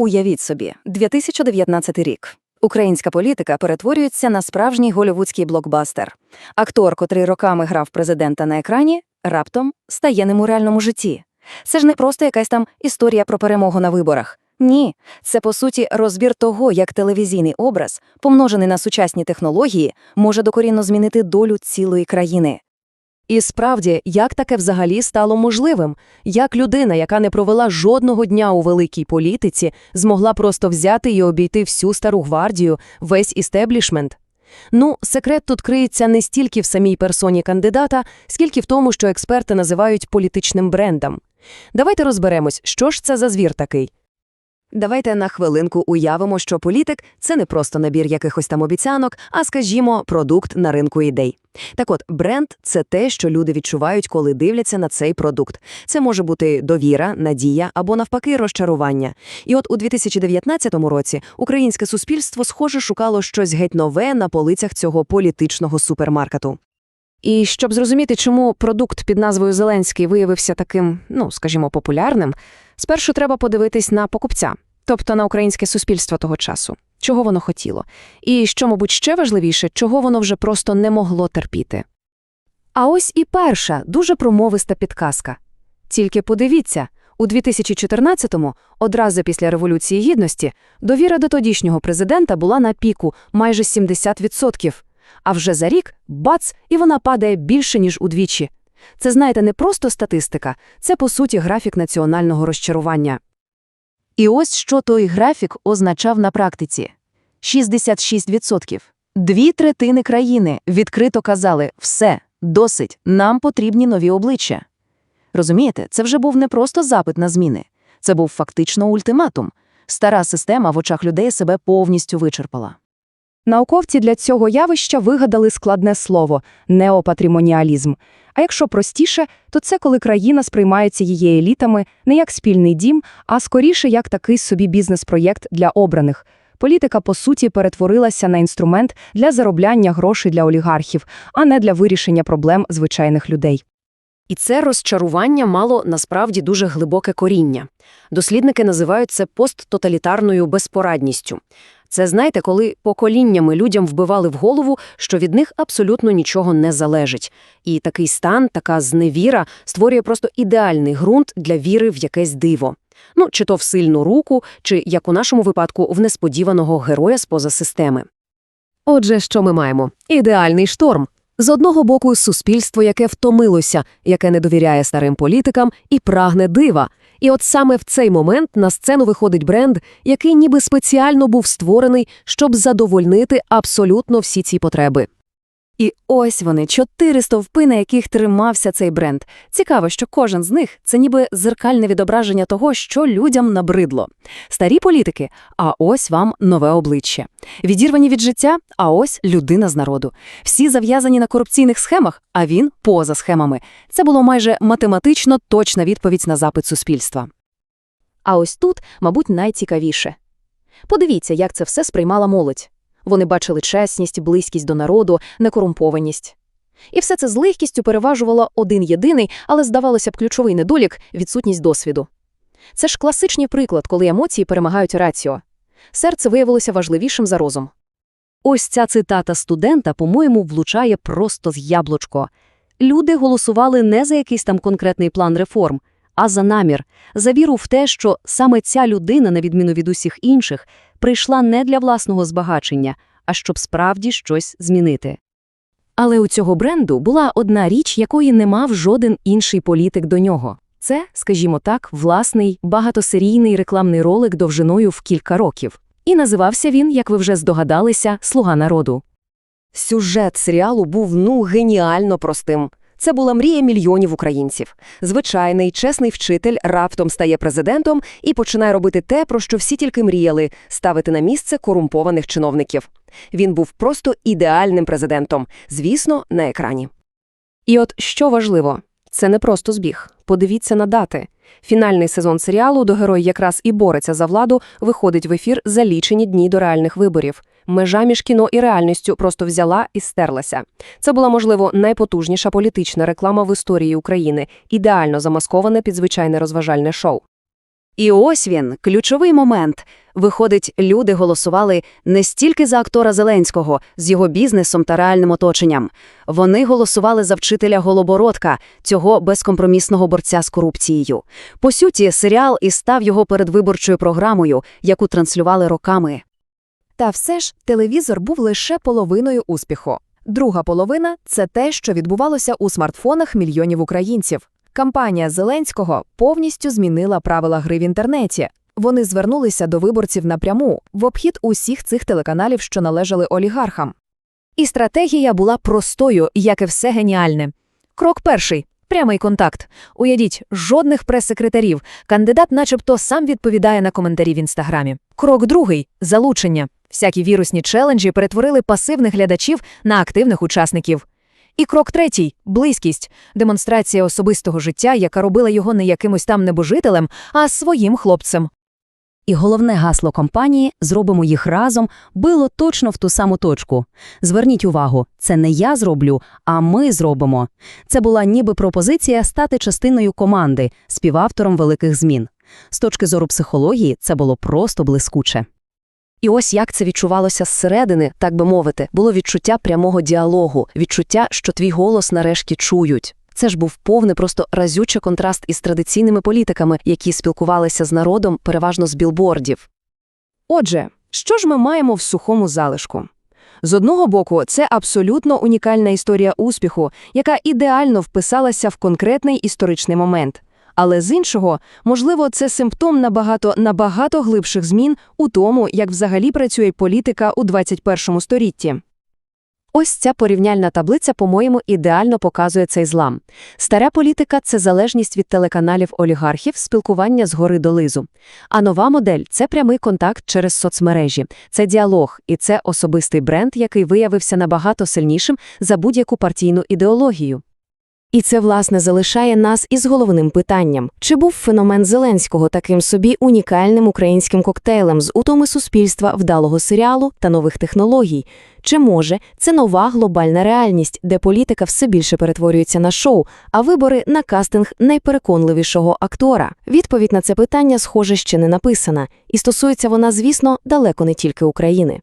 Уявіть собі, 2019 рік. Українська політика перетворюється на справжній голівудський блокбастер. Актор, котрий роками грав президента на екрані, раптом стає ним у реальному житті. Це ж не просто якась там історія про перемогу на виборах. Ні, це по суті розбір того, як телевізійний образ, помножений на сучасні технології, може докорінно змінити долю цілої країни. І справді, як таке взагалі стало можливим? Як людина, яка не провела жодного дня у великій політиці, змогла просто взяти і обійти всю стару гвардію, весь істеблішмент? Ну, секрет тут криється не стільки в самій персоні кандидата, скільки в тому, що експерти називають політичним брендом. Давайте розберемось, що ж це за звір такий. Давайте на хвилинку уявимо, що політик це не просто набір якихось там обіцянок, а, скажімо, продукт на ринку ідей. Так от, бренд це те, що люди відчувають, коли дивляться на цей продукт. Це може бути довіра, надія або навпаки розчарування. І от у 2019 році українське суспільство схоже шукало щось геть нове на полицях цього політичного супермаркету. І щоб зрозуміти, чому продукт під назвою Зеленський виявився таким, ну, скажімо, популярним, спершу треба подивитись на покупця, тобто на українське суспільство того часу, чого воно хотіло. І, що, мабуть, ще важливіше, чого воно вже просто не могло терпіти. А ось і перша, дуже промовиста підказка. Тільки подивіться, у 2014-му, одразу після Революції Гідності, довіра до тодішнього президента була на піку майже 70%. А вже за рік – бац, і вона падає більше, ніж удвічі. Це, знаєте, не просто статистика, це, по суті, графік національного розчарування. І ось що той графік означав на практиці. 66%. Дві третини країни відкрито казали «все, досить, нам потрібні нові обличчя». Розумієте, це вже був не просто запит на зміни. Це був фактично ультиматум. Стара система в очах людей себе повністю вичерпала. Науковці для цього явища вигадали складне слово – неопатрімоніалізм. А якщо простіше, то це коли країна сприймається її елітами не як спільний дім, а скоріше як такий собі бізнес-проєкт для обраних. Політика, по суті, перетворилася на інструмент для заробляння грошей для олігархів, а не для вирішення проблем звичайних людей. І це розчарування мало насправді дуже глибоке коріння. Дослідники називають це посттоталітарною безпорадністю. Це, знаєте, коли поколіннями людям вбивали в голову, що від них абсолютно нічого не залежить. І такий стан, така зневіра створює просто ідеальний ґрунт для віри в якесь диво. Ну, чи то в сильну руку, чи, як у нашому випадку, в несподіваного героя з-поза системи. Отже, що ми маємо? Ідеальний шторм. З одного боку, суспільство, яке втомилося, яке не довіряє старим політикам і прагне дива. І от саме в цей момент на сцену виходить бренд, який ніби спеціально був створений, щоб задовольнити абсолютно всі ці потреби. І ось вони, чотири стовпи, на яких тримався цей бренд. Цікаво, що кожен з них це ніби зеркальне відображення того, що людям набридло. Старі політики, а ось вам нове обличчя. Відірвані від життя, а ось людина з народу. Всі зав'язані на корупційних схемах, а він поза схемами. Це було майже математично точна відповідь на запит суспільства. А ось тут, мабуть, найцікавіше. Подивіться, як це все сприймала молодь. Вони бачили чесність, близькість до народу, некорумпованість. І все це з легкістю переважувало один єдиний, але, здавалося б, ключовий недолік відсутність досвіду. Це ж класичний приклад, коли емоції перемагають раціо. Серце виявилося важливішим за розум. Ось ця цитата студента, по-моєму, влучає просто з яблучко. Люди голосували не за якийсь там конкретний план реформ, а за намір, за віру в те, що саме ця людина, на відміну від усіх інших, прийшла не для власного збагачення, а щоб справді щось змінити. Але у цього бренду була одна річ, якої не мав жоден інший політик до нього. Це, скажімо так, власний багатосерійний рекламний ролик довжиною в кілька років. І називався він, як ви вже здогадалися, Слуга народу. Сюжет серіалу був ну геніально простим. Це була мрія мільйонів українців. Звичайний, чесний вчитель раптом стає президентом і починає робити те, про що всі тільки мріяли ставити на місце корумпованих чиновників. Він був просто ідеальним президентом, звісно, на екрані. І от що важливо, це не просто збіг. Подивіться на дати. Фінальний сезон серіалу, до герой якраз і бореться за владу, виходить в ефір за лічені дні до реальних виборів. Межа між кіно і реальністю просто взяла і стерлася. Це була, можливо, найпотужніша політична реклама в історії України, ідеально замасковане під звичайне розважальне шоу. І ось він, ключовий момент. Виходить, люди голосували не стільки за актора Зеленського з його бізнесом та реальним оточенням. Вони голосували за вчителя Голобородка, цього безкомпромісного борця з корупцією. По суті, серіал і став його передвиборчою програмою, яку транслювали роками. Та все ж телевізор був лише половиною успіху. Друга половина це те, що відбувалося у смартфонах мільйонів українців. Кампанія Зеленського повністю змінила правила гри в інтернеті. Вони звернулися до виборців напряму в обхід усіх цих телеканалів, що належали олігархам. І стратегія була простою, як і все геніальне. Крок перший. Прямий контакт. Уявіть, жодних прес-секретарів. Кандидат начебто сам відповідає на коментарі в інстаграмі. Крок другий залучення. Всякі вірусні челенджі перетворили пасивних глядачів на активних учасників. І крок третій близькість, демонстрація особистого життя, яка робила його не якимось там небожителем, а своїм хлопцем. І головне гасло компанії «Зробимо їх разом» било точно в ту саму точку. Зверніть увагу, це не я зроблю, а ми зробимо. Це була ніби пропозиція стати частиною команди, співавтором великих змін. З точки зору психології це було просто блискуче. І ось як це відчувалося зсередини, так би мовити, було відчуття прямого діалогу, відчуття, що твій голос нарешті чують. Це ж був повний просто разючий контраст із традиційними політиками, які спілкувалися з народом переважно з білбордів. Отже, що ж ми маємо в сухому залишку? З одного боку, це абсолютно унікальна історія успіху, яка ідеально вписалася в конкретний історичний момент. Але з іншого, можливо, це симптом набагато набагато глибших змін у тому, як взагалі працює політика у 21 столітті. Ось ця порівняльна таблиця, по-моєму, ідеально показує цей злам. Стара політика – це залежність від телеканалів олігархів, спілкування з гори до лизу. А нова модель – це прямий контакт через соцмережі, це діалог, і це особистий бренд, який виявився набагато сильнішим за будь-яку партійну ідеологію. І це, власне, залишає нас із головним питанням. Чи був феномен Зеленського таким собі унікальним українським коктейлем з утоми суспільства, вдалого серіалу та нових технологій? Чи може це нова глобальна реальність, де політика все більше перетворюється на шоу, а вибори на кастинг найпереконливішого актора? Відповідь на це питання, схоже, ще не написана, і стосується вона, звісно, далеко не тільки України.